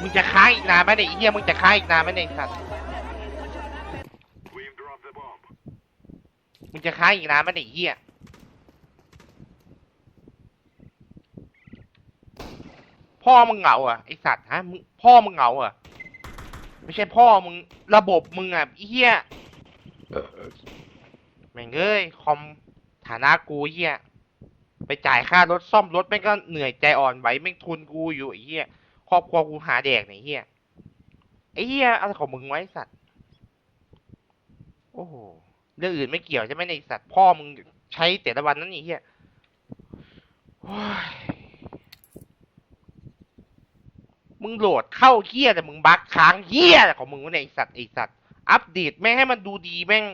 มึงจะค้างอีกนานไหมเนี่ยไอ้เหี้ยมึงจะค้างอีกนานไหมเนี่ยไอ้สัตว์มึงจะค้างอีกนานไหมเนี่ยไอ้เหี้ยพ่อมึงเหงาอะไอสัตว์ฮะมึงพ่อมึงเหงาอะไม่ใช่พ่อมึงระบบมึงอะไอ้เหี้ยแม่งเอ้ยคอมฐานะกูเหี้ยไปจ่ายค่ารถซ่อมรถแม่งก็เหนื่อยใจอ่อนไหวแม่งทุนกูอยู่ไอ้เหี้ย ครอบครัวกูหาแดกไหนเฮียไอ้เฮียเอะไรของมึงไว้สัตว์ โอ้โห เรื่องอื่นไม่เกี่ยวใช่ไหมในยไอสัตว์ พ่อมึงใช้แต่ละวันนั้นไอ้เฮียมึงโหลดเข้าเฮียแต่มึงบั๊กค้างเฮียอะไรของมึงวะเนี่ยไอสัตว์ไอสัตว์ อัปเดตแม่งให้มันดูดีแม่ง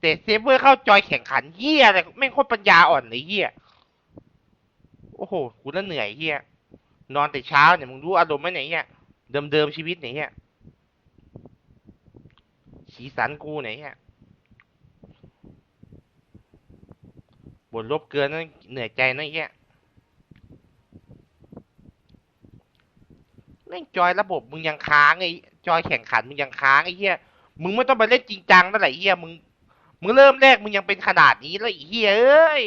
แต่เซฟเวอร์เข้าจอยแข่งขันเฮียอะไรแม่งโคตรปัญญาอ่อนเลยเฮียโอ้โหกูน่าเหนื่อยเฮีย นอนแต่เช้าเนี่ยมึงรู้อารมณ์ไหมไหนเนี่ยเดิมเดิมๆชีวิตไหนเนี่ยสีสันกูไหนเนี่ยบ่นลบเกินนั่นเหนื่อยใจนะไอ้เหี้ยแม่งจอยระบบมึงยังค้างไอ้จอยแข่งขันมึงยังค้างไอ้เหี้ยมึงไม่ต้องไปเล่นจริงจังนั่นแหละไอ้เหี้ยมึงมึงเริ่มแรกมึงยังเป็นขนาดนี้แล้วไอ้เหี้ยเอ้ย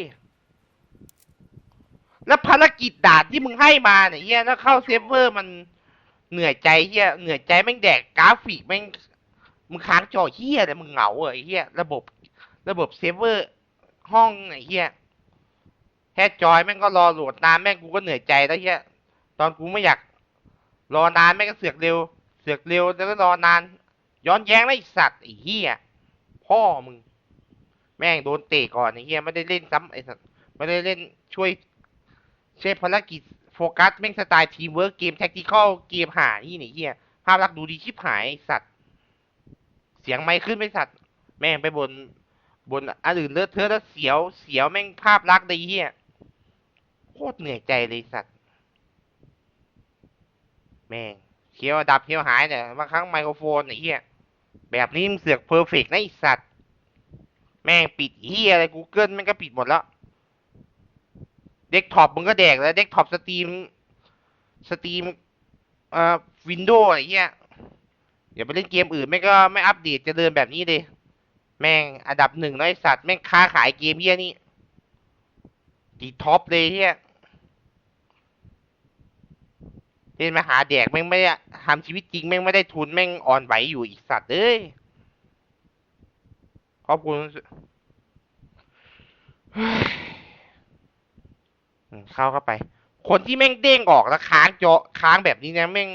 แล้วภารกิจด่านที่มึงให้มาเนี่ยเฮียถ้าเข้าเซิร์ฟเวอร์มันเหนื่อยใจเฮียเหนื่อยใจแม่งแดกกราฟิกแม่งมึงค้างจอเฮียแต่มึงเหงาเหรอไอ้เฮียระบบระบบเซิร์ฟเวอร์ห้องไอ้เฮียแค่จอยแม่งก็รอโหลดนานแม่งกูก็เหนื่อยใจแล้วเฮียตอนกูไม่อยาก รอนานแม่งก็เสือกเร็ว เสือกเร็วแล้วก็รอนาน ย้อนแย้งไอ้สัตว์ไอ้เฮียพ่อมึง แม่งโดนเตะก่อนไอ้เฮียไม่ได้เล่นซ้ำไอ้สัตว์ไม่ได้เล่นช่วย ใช่ภารกิจโฟกัสแม่งสไตล์ทีมเวิร์กเกมแท็กติคอลเกมหานี่ไหนเฮียภาพลักษณ์ดูดีชิบหายสัตว์ เสียงไม่ขึ้นไม่สัตว์ แม่งไปบนบนอันอื่นเลอะเทอะแล้วเสียวเสียวแม่งภาพลักษณ์ไอ้เฮียโคตรเหนื่อยใจเลยสัตว์ แม่งเคี้ยวดับเคี้ยวหายเนี่ยบางครั้งไมโครโฟนไอ้เฮียแบบนี้มึงเสือกเพอร์เฟกต์นะไอสัตว์ แม่งปิดเฮียอะไร Google แม่งก็ปิดหมดแล้ว เดสก์ท็อปมึงก็แดกแล้วเดสก์ท็อปสตรีมสตรีมเอ่อวินโดว์อะไรเงี้ยอย่าไปเล่นเกมอื่นแม่ก็ไม่อัปเดตจะเดินแบบนี้เลย แม่งอันดับหนึ่งน้อยสัตว์แม่งค้าขายเกมเฮียนี่ติดท็อปเลยเฮียเล่นมาหาแดกแม่งไม่ได้ทำชีวิตจริงแม่งไม่ได้ทุนแม่งอ่อนไหวอยู่อีกสัตว์เอ้ยขอบคุณ เข้าเข้าไป คนที่แม่งเด้งออกแล้วค้างจอค้างแบบนี้นะแม่ง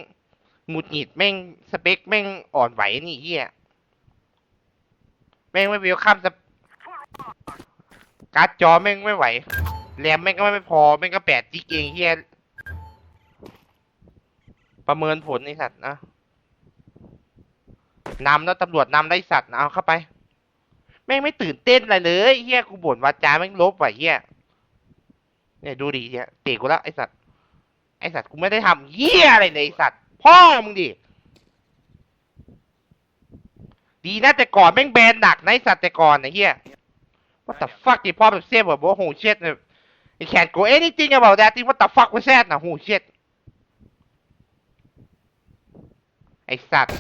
หงุดหงิดแม่งสเปคแม่งอ่อนไหวนี่เฮียแม่งไม่วิวข้ามสการ์ดจอแม่งไม่ไหวแรมแม่งก็ไม่พอแม่งก็แปดจิกเองเฮียประเมินผลไอสัตว์นะนำแล้วตำรวจนำได้สัตว์เอาเข้าไป แม่งไม่ตื่นเต้นอะไรเลยเฮียกูบ่นวาจาแม่งลบว่ะเฮีย เนี่ยดูดิเนี่ยเตะกูแล้วไอสัตว์ไอสัตว์กูไม่ได้ทำเหี้ยอะไรเลยไอสัตว์พ่อมึงดิดีนะแต่ก่อนแม่งแบนหนักในสัตว์แต่ก่อนนะเฮีย What the fuck ดิพ่อแบบเสียแบบว่าโหเช็ดเนี่ยไอแคนก anything about that thing what the fuck was that นะโหเช็ดไอสัตว์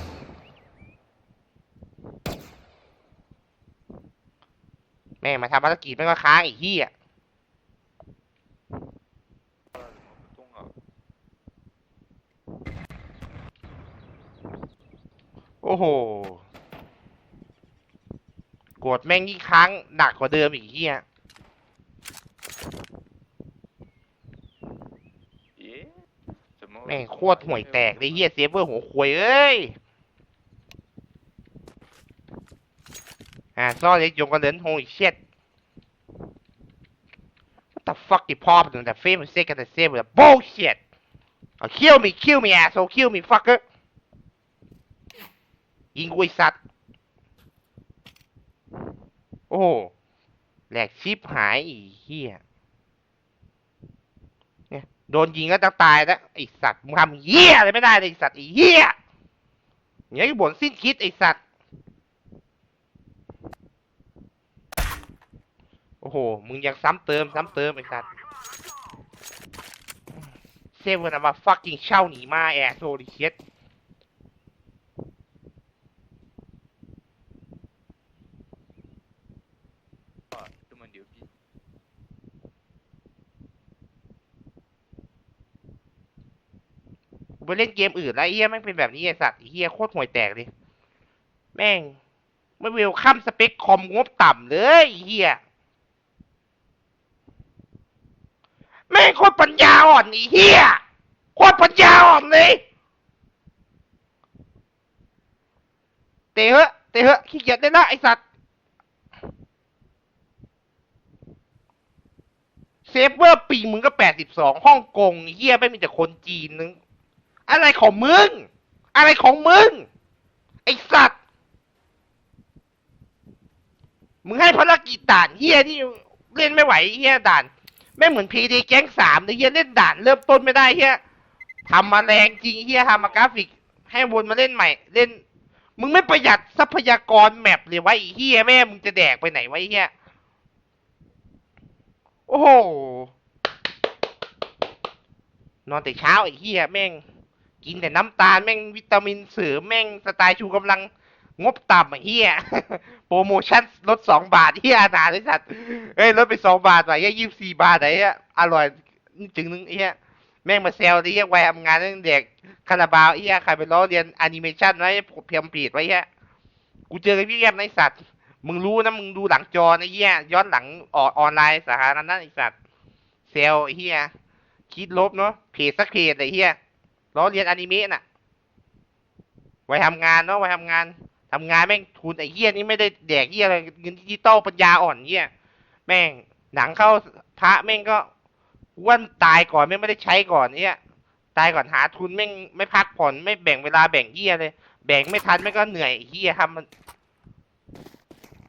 แม่มาทำภารกิจแม่งก็ค้างอีกที่อะ โอ้โหกดแม่งยี่งค้างหนักกว่าเดิมอีกเฮียแม่งโคตรห่วยแตกเลยเฮียเซฟเวอร์หัวควยเอ้ยอ่าซ่อนเล็กยงกันเลนโฮยเช็ด What the fuck you pop in the famous second the same with the bullshit oh, kill me kill me asshole kill me fucker ยิงกุยสัตว์ โอ้แหลกชิปหายอีเหี้ยเนี่ยโดนยิงแล้วจะตายแล้วไอสัตว์มึงทำเหี้ยอะไรไม่ได้เลยไอสัตว์ไอเหี้ยอย่างนี้บ่นสิ้นคิดไอสัตว์ โอ้โห มึงยังซ้ำเติมซ้ำเติมไอสัตว์เซเว่นมา fucking เช่าหนีมาแอร์โซลิเชีย ไปเล่นเกมอื่นแล้วไอ้เฮียแม่งเป็นแบบนี้ไอสัตว์เฮียโคตรห่วยแตกเลยแม่ง ไม่เวลคัมสเปคคอมงบต่ำเลยเฮียแม่งโคตรปัญญาอ่อนไอ้เฮียโคตรปัญญาอ่อนเลยเตะเหอะเตะเหอะขี้เกียจได้ละไอสัตว์เซฟเวอร์ปีมึงก็แปดสิบสองฮ่องกงเฮียไม่มีแต่คนจีนนึง อะไรของมึง อะไรของมึง ไอสัตว์ มึงให้ภารกิจด่านเฮียที่เล่นไม่ไหวเฮียด่าน ไม่เหมือนพีดีแก๊งสามเลยเฮียเล่นด่านเริ่มต้นไม่ได้เฮียทำมาแรงจริงเฮียทำมากราฟิก ให้วนมาเล่นใหม่ เล่น มึงไม่ประหยัดทรัพยากรแมปเลยวะไอ้เฮียแม่มึงจะแดกไปไหนวะไอ้เฮียโอ้โหนอนแต่เช้าไอ้เฮียแม่ง กินแต่น้ำตาลแม่งวิตามินเสริมแม่งสไตล์ชูกำลังงบต่ำไอ้เฮียโปรโมชั่นลดสองบาทเฮียนาเลยสัตว์เฮ้ยลดไปสองบาทว่ะเฮียยี่สิบสี่บาทไอ้เฮียอร่อยจึงนึงไอ้เฮียแม่งมาเซลไอ้เฮียวัยทำงานเรื่องเด็กคาราบาวไอ้เฮียใครไปล้อเรียนแอนิเมชันไว้เพียมปีดไว้เฮียกูเจอกับพี่แยมในสัตว์มึงรู้นะมึงดูหลังจอไอ้เฮียย้อนหลังออออนไลน์สาธารณะไอ้สัตว์เซลไอ้เฮียคิดลบเนาะเพจสักเพจไอ้เฮีย ล้อเรียนอนิเมะน่ะ ไว้ทำงานเนาะไว้ทำงานทำงานแม่งทุนไอ้เหี้ยนี่ไม่ได้แดกเหี้ยอะไรเงินดิจิตอลปัญญาอ่อนเหี้ยแม่งหนังเข้าพระแม่งก็อ้วนตายก่อนแม่งไม่ได้ใช้ก่อนเนี่ยตายก่อนหาทุนแม่งไม่พักผ่อนไม่แบ่งเวลาแบ่งเหี้ยเลย แบ่งไม่ทันแม่งก็เหนื่อยเหี้ยทำมัน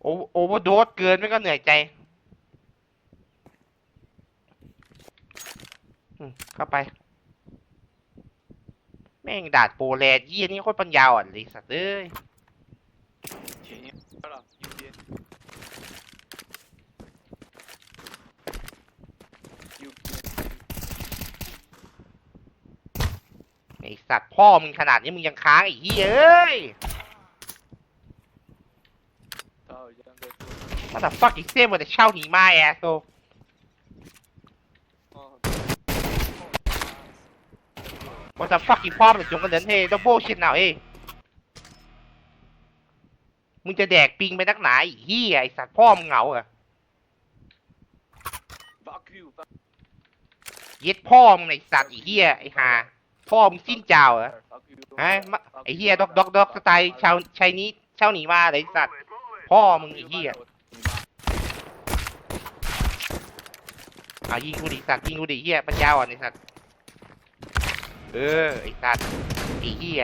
โอโอเวอร์โดสเกินแม่งก็เหนื่อยใจเข้าไป แม่งดาดโปแลนด์ยี่นี่โคตรปัญญาอ่อนเลยสัตว์เอ้ยไอสัตว์พ่อมึงขนาดนี้มึงยังค้างอีกเฮ้ยมาแต่ฟักอีกเซ่หมดแต่เช่าหนีมาแอสโซ มาแต่ fuck อีพ่อมันจงกันเดินเฮ้ต้องโบชินเอาเอ้ยมึงจะแดกปิงไปนักหนาไอ้เหี้ยไอสัตว์พ่อมึงเหงาเหรอ fuck you，fuck เย็ดพ่อมึงไอสัตว์ไอ้เหี้ยไอห่าพ่อมึงสิ้นเจ้าเหรอ fuck you，ฮะมะไอเหี้ยด็อกด็อกด็อกสไตล์ชาวชายนี้เช่าหนีมาเลยไอ้สัตว์พ่อมึงไอ้เหี้ยอะยิงกูดิสัตว์ยิงกูดิเหี้ยปัญญาอ่อนไอสัตว์ เออไอสัตว์ไอเหี้ย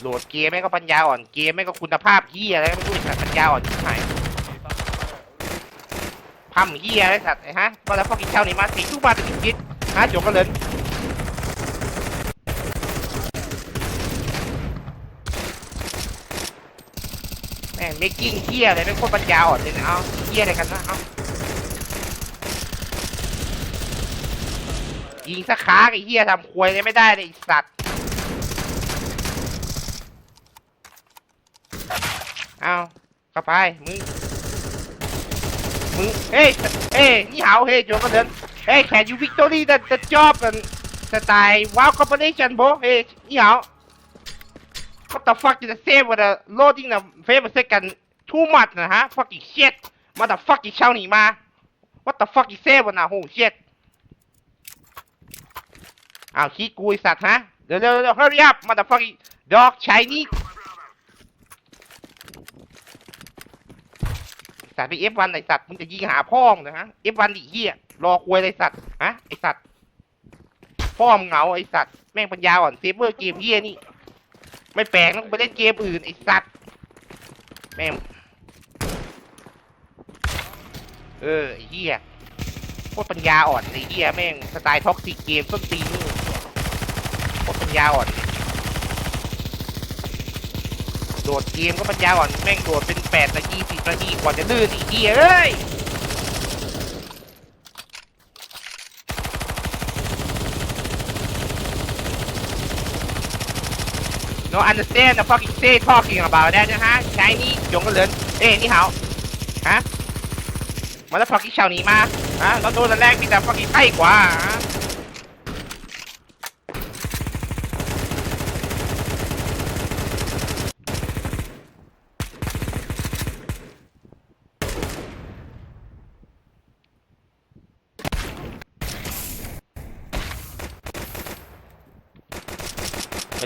โหลดเกมแม่งก็ปัญญาอ่อนเกมแม่งก็คุณภาพเฮียอะไรไม่รู้ไอ้สัตว์ปัญญาอ่อนที่ไหนพัมเฮียไอ้สัตว์ไอ้ฮะมาแล้วพอกินเช้านี่มาสี่ทุกบาทติดคิดฮะจบกันเลยแม่งไม่กิ้งเฮียอะไรไม่งโคตรปัญญาอ่อนเลยนะเอาเฮียอะไรกันนะเอา ยิงสักค้าไอ้เหี้ยทำควยเลยไม่ได้เลยไอ้สัตว์เอาเข้าไปมึงมึงเฮ้เฮ้นี่เหาเฮ้ยจวนก็เดินเฮ้แข่งอยู่วิกตอรี่แต่แต่จอบมันสไตล์ว้าวคอมบิเนชันโบเฮ้นี่เหา What the fuck is the same with the loading the famous second too much นะฮะ fucking shit motherfucking ชาวหนีมา What the fuck is same with the whole อ้าวคิดกูไอสัตว์ฮะเร็วเร็วเร็ว hurry up motherfucking dog Chinese สัตว์ไปเอฟวันไอสัตว์มึงจะยิงหาพ่อมึงนะฮะเอฟวันดิเหี้ยรอควยเลยสัตว์ฮะไอสัตว์พ่อมึงเหงาไอสัตว์แม่งปัญญาอ่อนเซฟเวอร์เกมเหี้ยนี่ ไม่แปลกต้องไปเล่นเกมอื่นไอสัตว์แม่งเออเหี้ยโคตรปัญญาอ่อนไอเหี้ยแม่งสไตล์ท็อกซิกเกมต้นตีนนี่ โคตรปัญญาอ่อน โดดเกมก็ปัญญาอ่อน แม่งโดดเป็นแปดนาทีสิบนาทีกว่าจะลื่นอีกเหี้ยเอ้ย No understand the fucking say talking about that นะฮะใช้นี่จงกันเลยเอ้ยนี่เหาฮะมาแล้ว fucking ชาวนี้มาฮะเราโดนแรกมีแต่ fucking ใกล้กว่าฮะ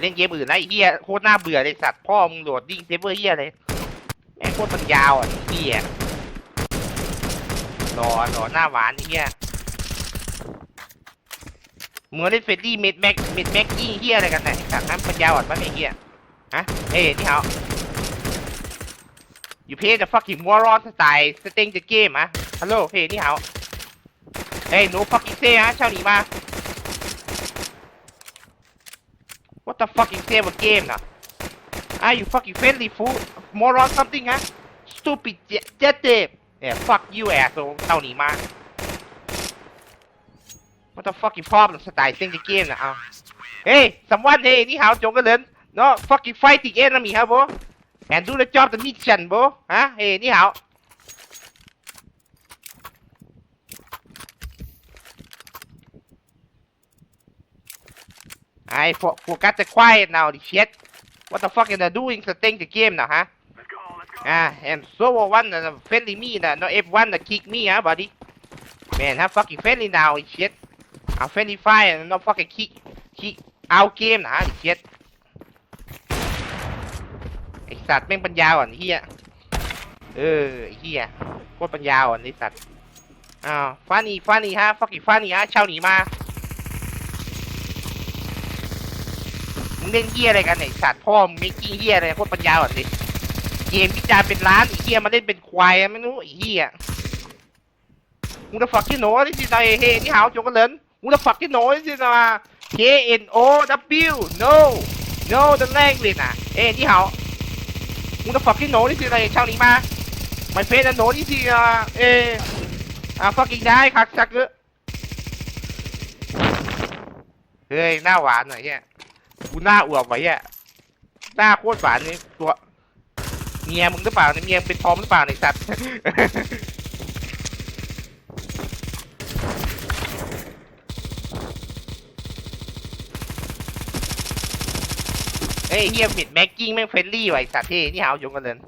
เล่นเกมอื่นนะไอ้เฮียโคตรน่าเบื่อเลยสัตว์พ่อมึงโหลดดิ้งเซฟเวอร์เฮียเลยแม่งโคตรมันยาวอะไอ้เฮียรอรอหน้าหวานไอ้เฮียเหมึงมาเล่นเฟรดดี้เม็ดแม็กเม็ดแม็กกี้เฮียอะไรกันเนี่ยไอ้สัตว์นั้นปัญญาวอ่อนปะเนี่ยไอ้เฮียฮะเอ้ยนี่เหรอ You play the fucking moron style setting the game อะ Hello เฮ้ยนี่เหรอเฮ้ย no fucking say อะเช่าหนีมา What the fucking say about game น่ะ Are you fucking friendly fool moron something ฮะ Stupid jet jet tape Yeah fuck you asshole เช่าหนีมา What the fucking problem style setting the game น่ะเอา Hey someone hey นี่เหรอจงกันเลย No fucking fighting enemy ครับ bro and do the job the mission bro ฮะ Hey นี่เหรอ I for, forgot the quiet now, the shit. What the fuck are they doing to think the game now, huh? Ah, and so one uh, friendly me, uh, no F1 that kick me, huh, buddy? Man, how fucking friendly now, the shit. I'm friendly fire and not fucking kick, kick out game นะ the shit. ไอสัตว์แม่งปัญญาอ่อนไอ้เฮียเออไอ้เฮียโคตรปัญญาอ่อนไอสัตว์อ้าวฟานี่ฟานี่ฮะ fucking ฟานี่ฮะเช่าหนีมา เล่นเฮียอะไรกันไอสัตว์พ่อมึงไม่กี้เฮียอะไรโคตรปัญญาอ่อนดิเกมพิจาร์เป็นล้านไอเฮียมาเล่นเป็นควายไม่รู้ไอเฮียมึงจะฝักที่โหนนี่สินายเฮนี่หาวโจกันเลยมึงจะฝักที่โหนนี่สินะ K N O W no no the language น่ะเอ้นี่หาวมึงจะฝักที่โหนนี่สินายช่านี้มาไม่เฟซนโหนนี่สิอะเอ้อะ fucking ได้คักสักเอเฮ้ยหน้าหวานหน่อยเฮีย กูหน้าอวบไว้อะหน้าโคตรหวานนี่ตัวเมียมึงหรือเปล่าเนี่ยเมียเป็นทอมหรือเปล่าเนี่ยสัตว์ เฮ้ยเฮียมิดแม็กกิ้งแม่งเฟรนลี่ว่ะไอสัตว์ที่นี่เอายงกันเลย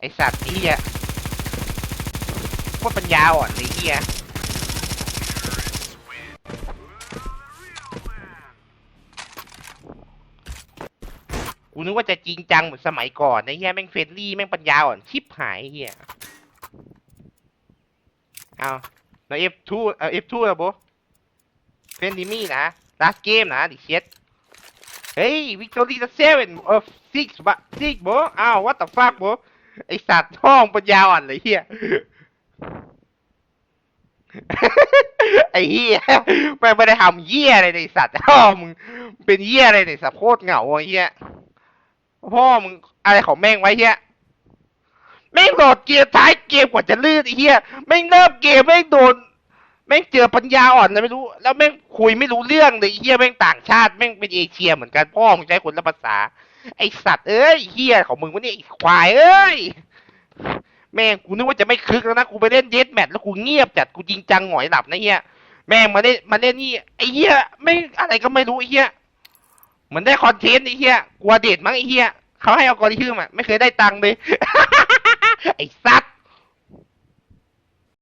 ไอสัตว์นี่อะโคตรปัญญาอ่อนไอเฮีย กูนึกว่าจะจริงจังเหมือนสมัยก่อนนเฮียแม่งเฟรนลี่แม่งปัญญาอ่อนชิบหายไอ้เฮียเอาแล้ว F2 เอ่อ F2 อะโบเฟรนดิมี่นะ last game นะดิเช็ดเฮ้ย victory the seven of six บะ six โบอ้าว what the fuck โบไอสัตว์ท้องปัญญาอ่อนเลยเฮียไอเฮียไม่ได้ทำเฮียอะไรในสัตว์ท้องมึงเป็นเฮียอะไรในสัตว์โคตรเหงาไอเฮีย พ่อมึงอะไรของแม่งไว้เฮียแม่งโหลดเกียร์ท้ายเกมกว่าจะลื่นไอ้เฮียแม่งเริ่มเกมแม่งโดน แม่งเจอปัญญาอ่อนเลยไม่รู้ แล้วแม่งคุยไม่รู้เรื่องเลยไอ้เฮียแม่งต่างชาติแม่งเป็นเอเชียเหมือนกันพ่อมึงใช้คนละภาษา ไอสัตว์เอ้ยเฮียของมึงวะเนี่ยไอ้ควายเอ้ยแม่งกูนึกว่าจะไม่คึกแล้วนะกูไปเล่นเยสแมทแล้วกูเงียบจัดกูจริงจังหงอยหลับนะเฮียแม่งมาเล่นมาเล่นนี่ไอ้เฮียไม่งอะไรก็ไม่รู้ไอ้เฮีย เหมือนได้คอนเทนต์ไอ้เหี้ยกลัวเด็ดมั้งไอ้เหี้ยเขาให้เอากอริทึมอะไม่เคยได้ตังค์เลย ไอ้สัตว